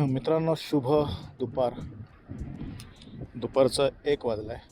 मित्रांनो शुभ दुपार. दुपारचं एक वाजलं आहे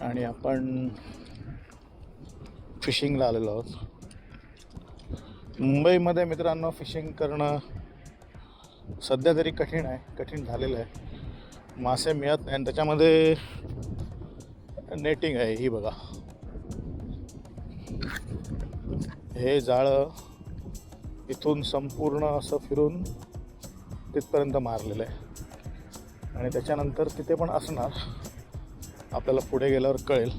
आणि आपण फिशिंगला आलेलो आहोत. मुंबईमध्ये मित्रांनो फिशिंग करणं सध्या तरी कठीण आहे कठीण झालेलं आहे. मासे मिळत नाही आणि त्याच्यामध्ये नेटिंग आहे ही बघा. हे जाळं इथून संपूर्ण असं फिरून तिथपर्यंत मारलेलं आहे. आणि त्याच्यानंतर तिथे पण असणार. आपल्याला पुढे गेल्यावर कळेल.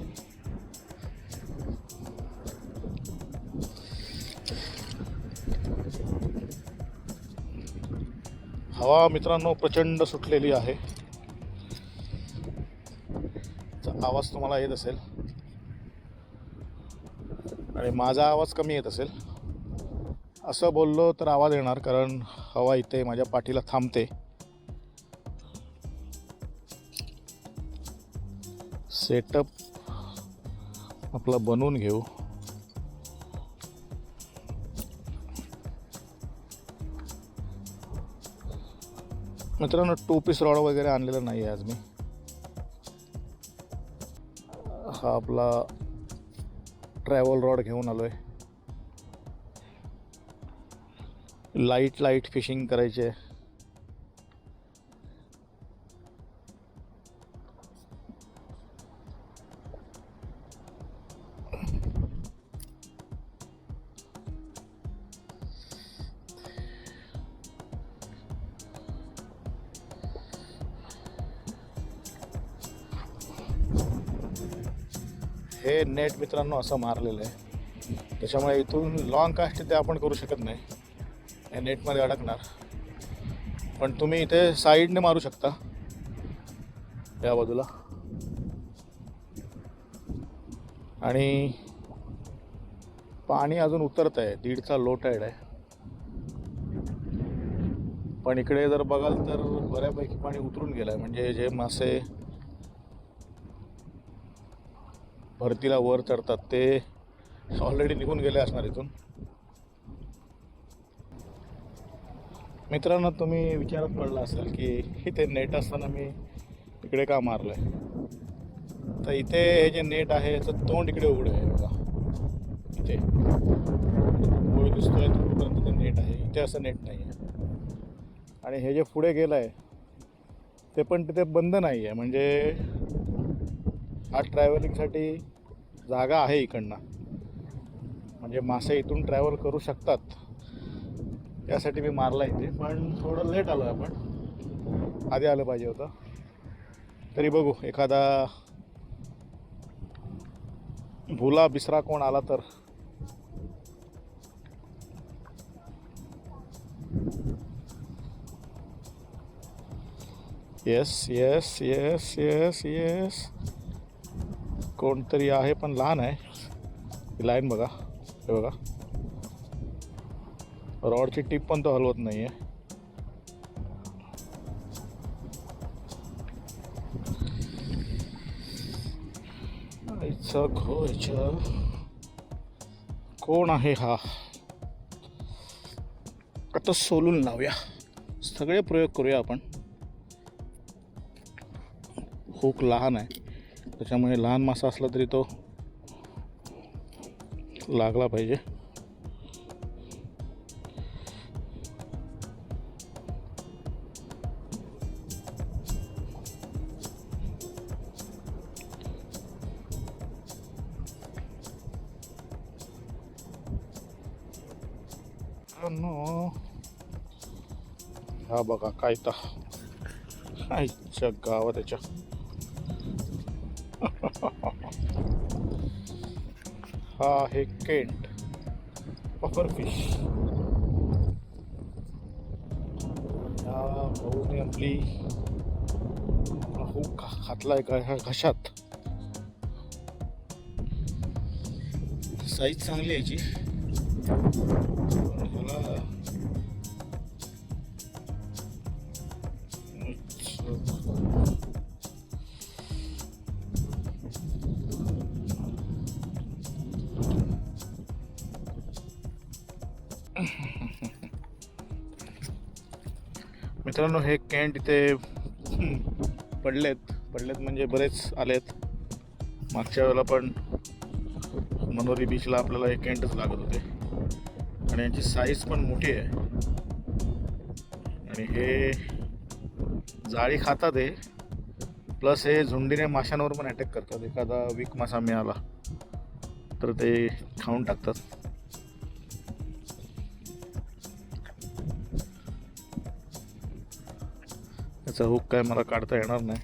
हवा मित्रांनो प्रचंड सुटलेली आहे. आवाज तुम्हाला येत असेल. आणि माझा आवाज कमी येत असेल. असं बोललो तर आवाज येणार कारण हवा इथे माझ्या पाठीला थांबते. सेटअप आपला बनवून घेऊ. मित्रांनो टू पीस रॉड वगैरे आणलेला नाही आहे आज मी. हा आपला ट्रॅव्हल रॉड घेऊन आलो आहे लाइट लाइट फिशिंग करायचे. हे नेट मित्रांनो असं मारलेलं आहे. त्याच्यामुळे इथून लॉंग कास्ट ते आपण करू शकत नाही. या नेटमध्ये अडकणार. पण तुम्ही इथे साईडने मारू शकता. या बाजूला. आणि पाणी अजून उतरत आहे. दीडचा लो टाईड आहे पण इकडे जर बघाल तर बऱ्यापैकी पाणी उतरून गेलं आहे म्हणजे जे मासे भरतीला वर चढतात ते ऑलरेडी निघून गेले असणार इथून. मित्रांनो तुम्ही विचारात पडला असेल की इथे नेट असताना मी इकडे का मारलं आहे तर इथे हे जे नेट आहे याचं तोंड इकडे उघडं आहे बघा. इथे. गोळी दिसतोय तिथपर्यंत ते नेट आहे. इथे असं नेट नाही आहे आणि हे जे पुढे गेलं आहे ते पण तिथे बंद नाही आहे म्हणजे हा ट्रॅव्हलिंगसाठी जागा आहे इकडनं. म्हणजे मासे इथून ट्रॅव्हल करू शकतात. यासाठी मी मारला इथे. पण थोडं लेट आलो आपण. आधी आलं पाहिजे होतं. तरी बघू एखादा भुला बिसरा कोण आला तर. Yes yes yes yes yes कोणतरी आहे पण लहान आहे. ही लाईन बघा. हे बघा. रॉडची टीप पण तो हलवत नाही आहे कोण आहे हा? आता सोलून लावूया. सगळे प्रयोग करूया आपण. हुक लहान आहे. त्याच्यामुळे लहान मासा असला तरी तो लागला पाहिजे. बघा काय तर. आईच्या त्याच्या हा आहे केंट. पफर फिश या भाऊने आपली हो घातलाय का ह्या घशात? साईज चांगली याची. ह्याला मित्रांनो हे कॅन्ट इथे पडलेत. पडलेत म्हणजे बरेच आलेत. मागच्या वेळेला पण मनोरी बीचला आपल्याला हे कॅन्टच लागत होते. आणि यांची साईज पण मोठी आहे. आणि हे जाळी खातात हे. प्लस हे झुंडीने माशांवर पण अटॅक करतात. एखादा वीक मासा मिळाला तर ते खाऊन टाकतात. त्याचा हुक काय मला काढता येणार नाही.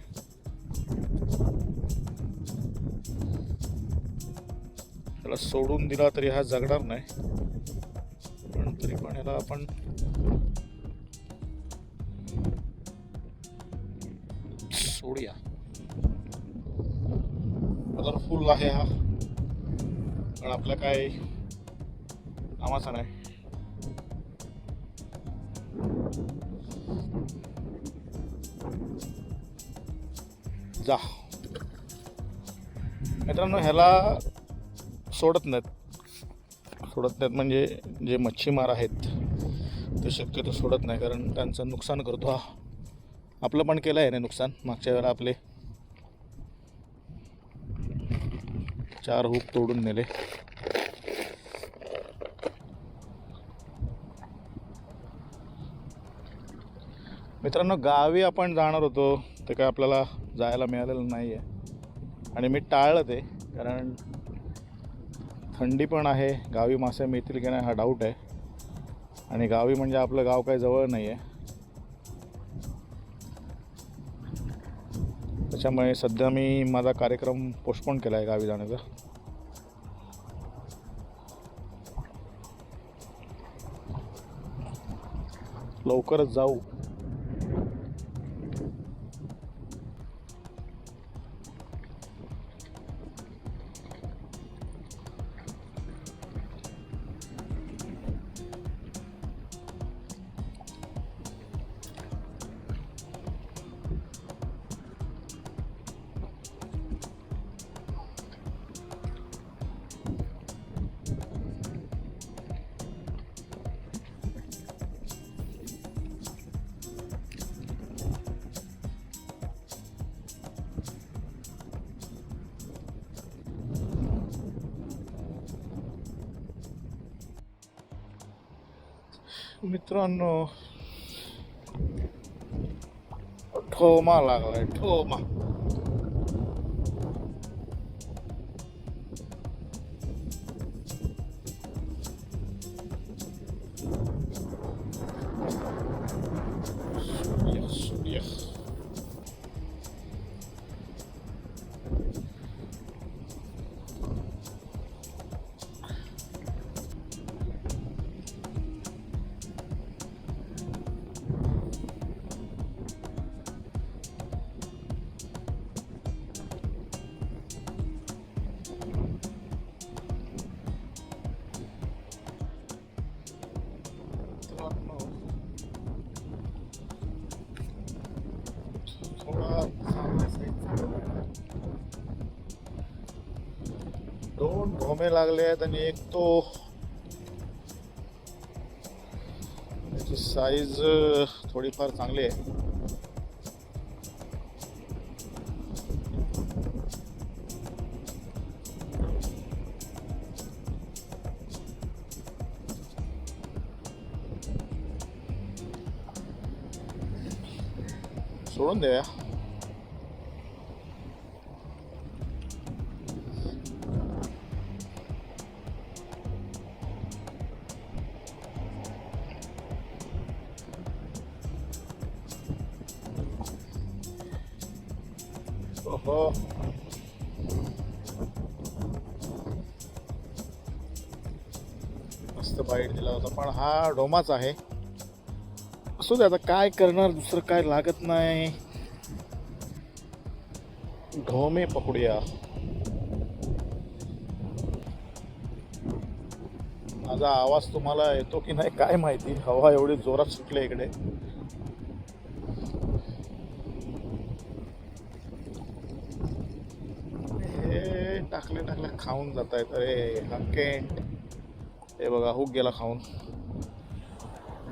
त्याला सोडून दिला तरी हा जगणार नाही. पण तरी पण याला आपण सोडूया. कलरफुल आहे हा. पण आपल्या काय कामाचा नाही. जा. मित्रांनो ह्याला सोडत नाहीत. सोडत नाहीत म्हणजे जे मच्छीमार आहेत ते शक्यतो सोडत नाही कारण त्यांचं नुकसान करतो हा. आपलं पण केलं आहे ना नुकसान मागच्या वेळेला आपले. चार हुक तोडून नेले. मित्रांनो गावी आपण जाणार होतो. ते काय आपल्याला जायला मिळालेलं नाही आहे आणि मी टाळलं ते कारण थंडी पण आहे गावी मासे मिळतील की नाही हा डाऊट आहे. आणि गावी म्हणजे आपलं गाव काही जवळ नाही आहे त्याच्यामुळे सध्या मी माझा कार्यक्रम पोस्टपोन केला आहे गावी जाण्याचा. लवकरच जाऊ. मित्रांनो ठोमा लागलाय ठोमा दोन लागले आहेत आणि एक तो त्याची साईज थोडीफार चांगली आहे. सोडून द्या डोमाच आहे. असू दे आता काय करणार दुसरं काय लागत नाही. ढोमे पकडूया. माझा आवाज तुम्हाला येतो की नाही काय माहिती. हवा एवढी जोरात सुटली इकडे. हे टाकले टाकले खाऊन जात आहेत अरे हा केंट हे बघा हुक गेला खाऊन.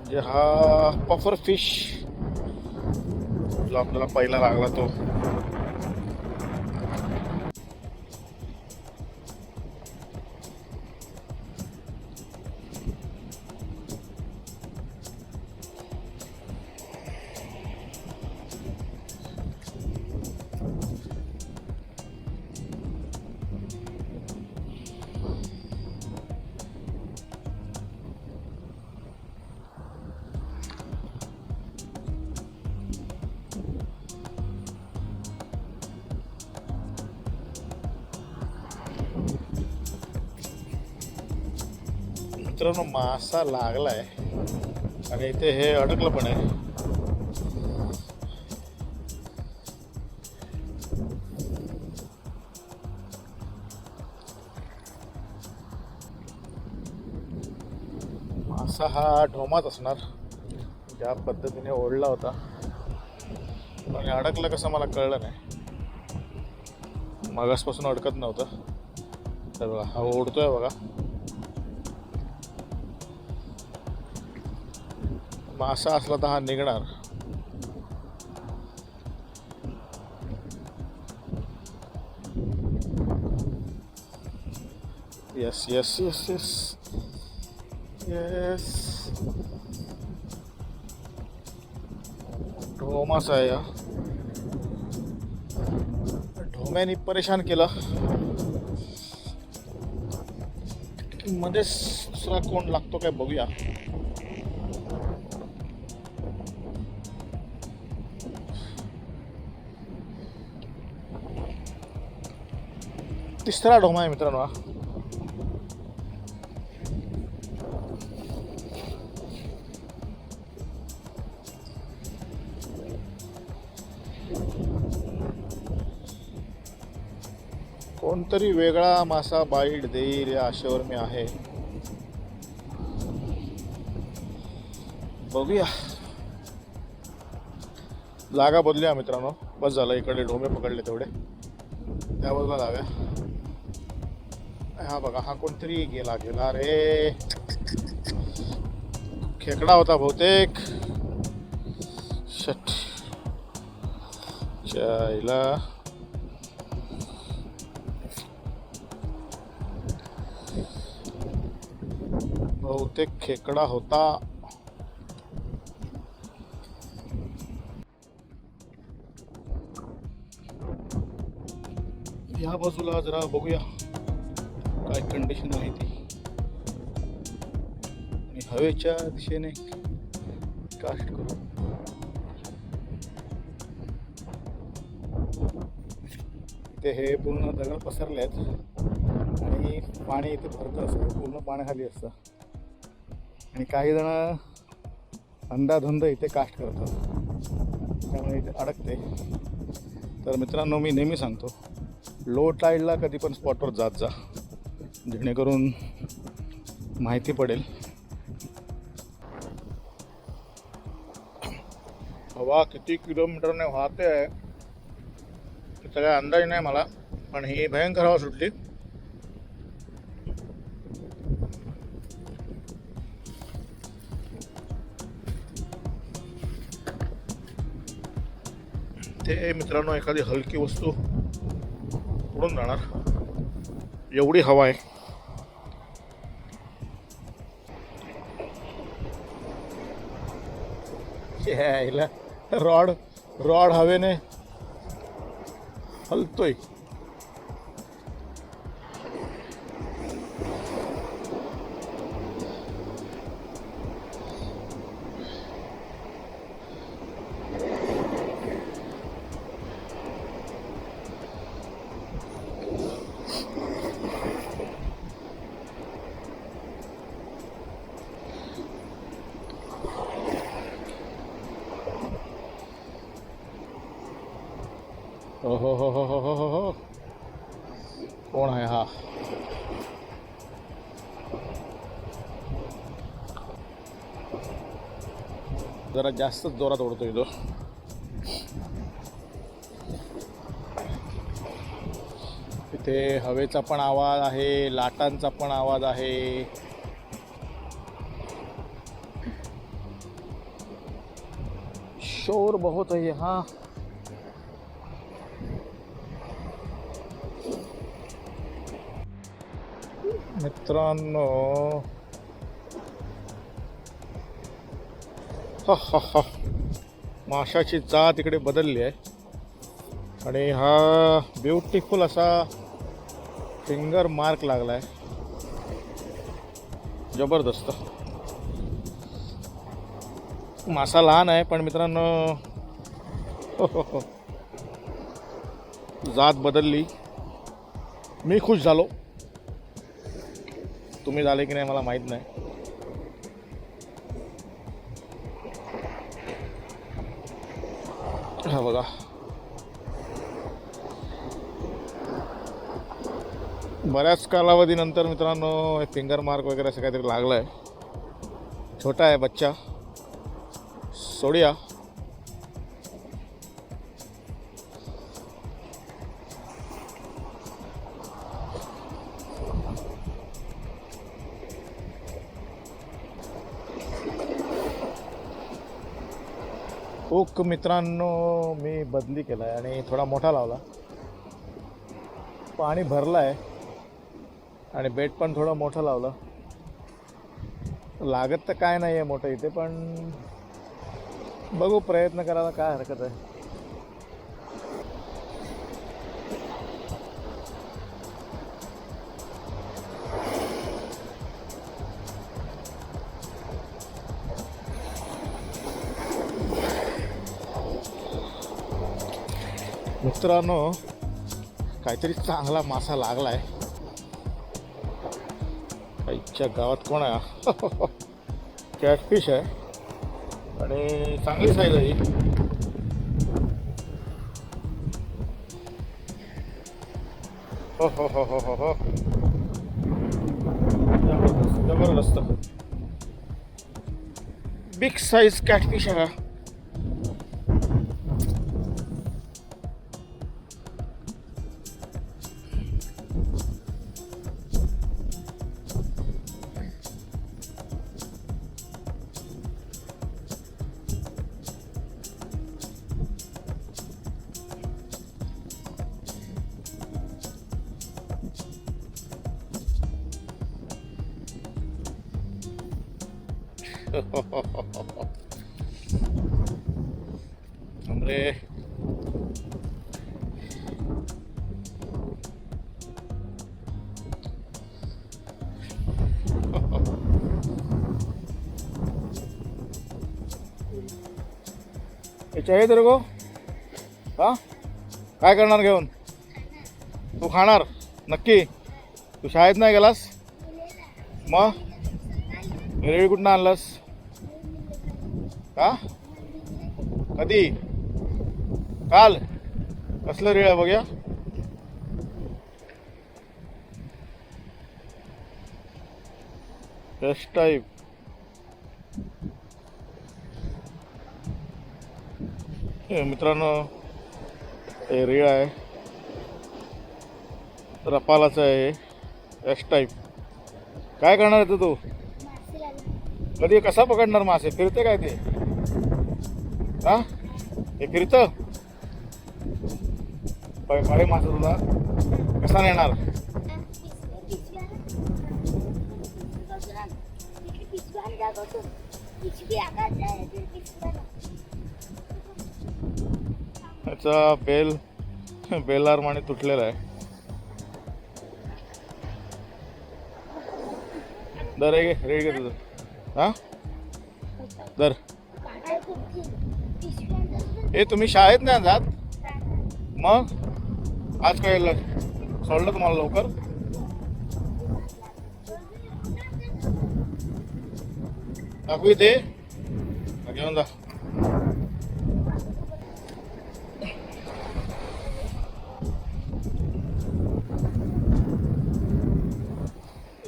म्हणजे हा पफर फिश जो आपल्याला पहिला लागला तो. मित्रांनो मासा लागलाय. आणि इथे हे अडकलं पण आहे. मासा हा ढोमाच असणार. ज्या पद्धतीने ओढला होता. पण अडकलं कसं मला कळलं नाही. मागासपासून अडकत नव्हतं. तर बघा हा ओढतोय बघा. मासा असला तर हा निघणार. Yes yes yes yes yes ढोमास आहे या ढोम्याने परेशान केलं. मध्येच दुसरा कोण लागतो काय बघूया. तिसरा ढोमा आहे मित्रांनो हा. कोणतरी वेगळा मासा बाईट देईल या आशेवर मी आहे. बघूया. जागा बदलूया मित्रांनो. बस झालं इकडे ढोमे पकडले तेवढे. त्या बाजूला लाव्या. हा बघा हा कोणतरी गेला गेला रे. खेकडा होता बहुतेक. शट. चायला. बहुतेक खेकडा होता. या बाजूला जरा बघूया. कंडिशन आहे ती आणि हवेच्या दिशेने कास्ट करू. ते हे पूर्ण दगड पसरले आहेत आणि पाणी इथे भरतं असतं. पूर्ण पाण्याखाली असतं. आणि काही जण अंधाधुंद इथे कास्ट करतात. त्यामुळे इथे अडकते. तर मित्रांनो मी नेहमी सांगतो लो टाईडला कधी पण स्पॉटवर जात जा. जेणेकरून माहिती पडेल. हवा किती किलोमीटरने वाहते आहे त्याचा अंदाज नाही मला पण ही भयंकर हवा सुटली. ते मित्रांनो एखादी हलकी वस्तू उडून जाणार. एवढी हवा आहे. यायला रॉड रॉड हवेने हलतोय. जरा जास्तच जोरात ओढतो तो. इथे हवेचा पण आवाज आहे लाटांचा पण आवाज आहे. शोर बहुत आहे हा. मित्रांनो हा हा हा माशाची जात इकडे बदलली आहे. आणि हा ब्युटिफुल असा फिंगर मार्क लागला आहे जबरदस्त. मासा लहान आहे पण मित्रांनो हो, हो, हो. जात बदलली. मी खुश झालो. तुम्ही झाले की नाही मला माहीत नाही. हा बघा. बऱ्याच कालावधीनंतर मित्रांनो फिंगर मार्क वगैरे असं काहीतरी लागलं आहे छोटा आहे बच्चा. सोडिया. ओक मित्रांनो मी बदली केला आहे आणि थोडा मोठा लावला. पाणी भरलं आहे आणि बेट पण थोडं मोठं लावलं. लागत तर काय नाही आहे मोठं इथे पण बघू प्रयत्न करायला काय हरकत आहे. मित्रांनो काहीतरी चांगला मासा लागलाय. आईच्या गावात कोण आहे? कॅटफिश आहे. आणि चांगली साईज आहे ही. हो हो हो हो हो हो. जबरदस्त जबरदस्त. बिग साईज कॅटफिश आहे hombre. चाहिए तेरे को? हा? काय करणार घेऊन? तू खाणार? नक्की. तू शाळेत नाही गेलास? मग? रेडी कुठनं आणलास? का? कधी? काल? कसलं रेळ आहे बघूया. टेस्ट टाईप हे मित्रांनो हे रेळ आहे. रपालाचं आहे एस टाईप काय करणार आहे तू? कधी कसा पकडणार मासे? फिरते काय ते? हा हे फिरतं पाळे मासा तुला कसा नेणार त्याचा बेल बेलार माने तुटलेला आहे दर एक रे घे तुझं हा दर हे तुम्ही शाळेत नाही जात? मग? आज काय सोडलं तुम्हाला लवकर? टाकू इथे. घेऊन जा.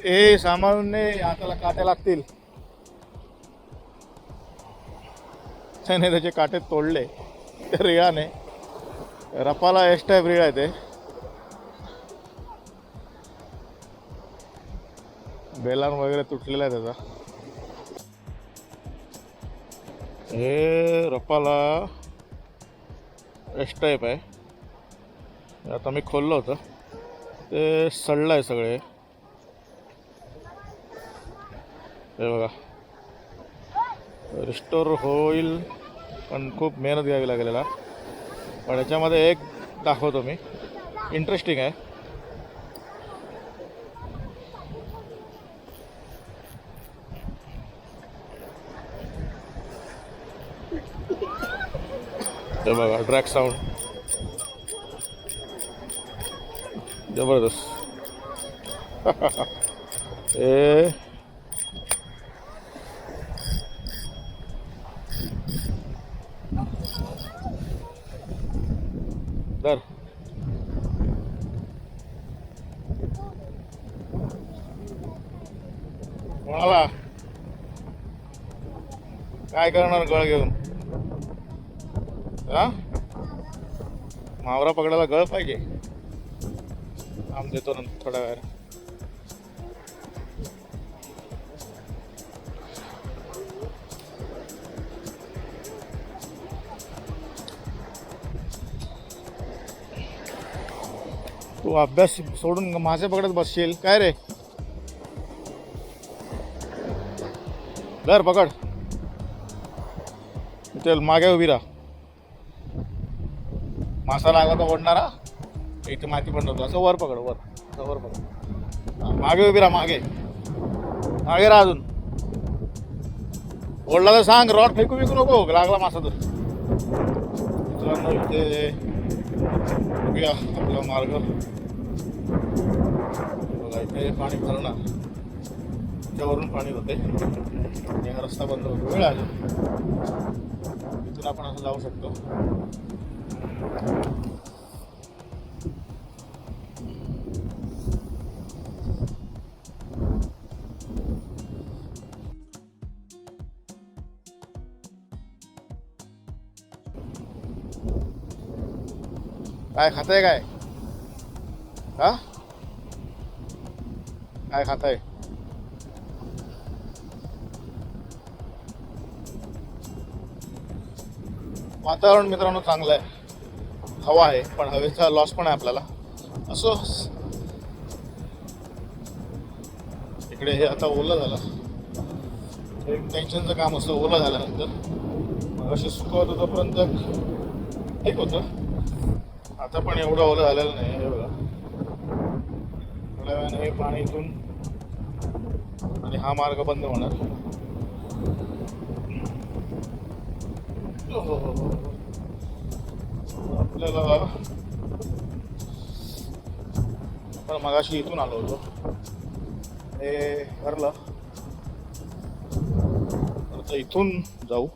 ए सांभाळून ने हाताला काट्या लागतील त्याने त्याचे काटे तोडले. रिळाने रपाला एस टाईप रिळ आहे ते. बेलान वगैरे तुटलेला आहे त्याचा. हे रपाला एस टाईप आहे. आता मी खोललं होतं. ते सडलं आहे सगळे. हे बघा. रिस्टोर होईल. पण खूप मेहनत घ्यावी लागलेला पण याच्यामध्ये एक दाखवतो मी. इंटरेस्टिंग आहे. ते बघा ट्रॅक साऊंड जबरदस्त. ए दर कोणाला काय करणार गळ घेऊन? हा? मावरा पकडायला गळ पाहिजे. आम देतो नंतर थोड्या वेळ तू अभ्यास सोडून माझे पकडत बसशील? काय रे? धर पकड. चल मागे उभी राहा. मासा लागला तर ओढणारा. इथे माती पण असं वर पकड वर. असं वर पकड. मागे उभी राहा मागे. मागे राहा अजून. ओढला तर सांग रॉड फेकू विकू नको लागला मासा तर. मित्रांनो इथे बघूया आपला मार्ग. बघा इथे पाणी भरणार त्यावरून पाणी होते रस्ता बंद होतो वेळ आली. इथून आपण असं जाऊ शकतो. काय खाताय काय? हा? काय खाताय? वातावरण मित्रांनो चांगलं आहे. हवा आहे पण हवेचा लॉस पण आहे आपल्याला. असो इकडे हे आता ओलं झालं. एक टेन्शनचं काम असतं ओलं झाल्यानंतर. असे सुकवत तोपर्यंत ठीक होतं. आता पण एवढं ओलं झालेलं नाही हे बघा. थोड्या वेळाने हे पाणी इथून आणि हा मार्ग बंद होणार. आपल्याला आपण मगाशी इथून आलो होतो. हे ठरलं आता इथून जाऊ.